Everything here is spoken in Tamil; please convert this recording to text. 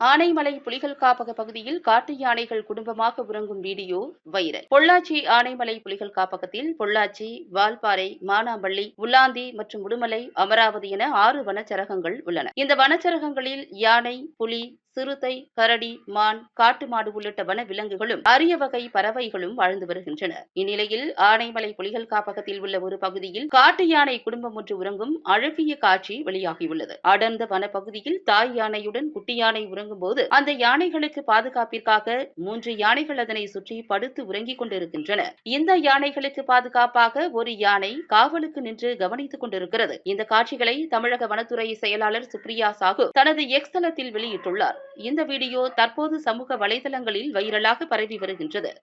ஆனைமலை புலிகள் காப்பக பகுதியில் காட்டு யானைகள் குடும்பமாக உறங்கும் வீடியோ வைரல். பொள்ளாச்சி ஆனைமலை புலிகள் காப்பகத்தில் பொள்ளாச்சி வால்பாறை மானாம்பள்ளி உல்லாந்தி மற்றும் உடுமலை அமராவதி என ஆறு வனச்சரகங்கள் உள்ளன. இந்த வனச்சரகங்களில் யானை புலி சிறுத்தை கரடி மான் காட்டு மாடு உள்ளிட்ட வன விலங்குகளும் அரிய வகை பறவைகளும் வாழ்ந்து வருகின்றன. இந்நிலையில் ஆனைமலை புலிகள் காப்பகத்தில் உள்ள ஒரு பகுதியில் காட்டு யானை குடும்பம் ஒன்று உறங்கும் அழகிய காட்சி வெளியாகியுள்ளது. அடர்ந்த வனப்பகுதியில் தாய் யானையுடன் குட்டி யானை உறங்கும் போது அந்த யானைகளுக்கு பாதுகாப்பிற்காக மூன்று யானைகள் அதனை சுற்றி படுத்து உறங்கிக் கொண்டிருக்கின்றன. இந்த யானைகளுக்கு பாதுகாப்பாக ஒரு யானை காவலுக்கு நின்று கவனித்துக் கொண்டிருக்கிறது. இந்த காட்சிகளை தமிழக வனத்துறை செயலாளர் சுப்ரியா சாகு தனது எக்ஸ் தளத்தில் வெளியிட்டுள்ளார். இந்த வீடியோ தற்போது சமூக வலைதளங்களில் வைரலாக பரவி வருகின்றது.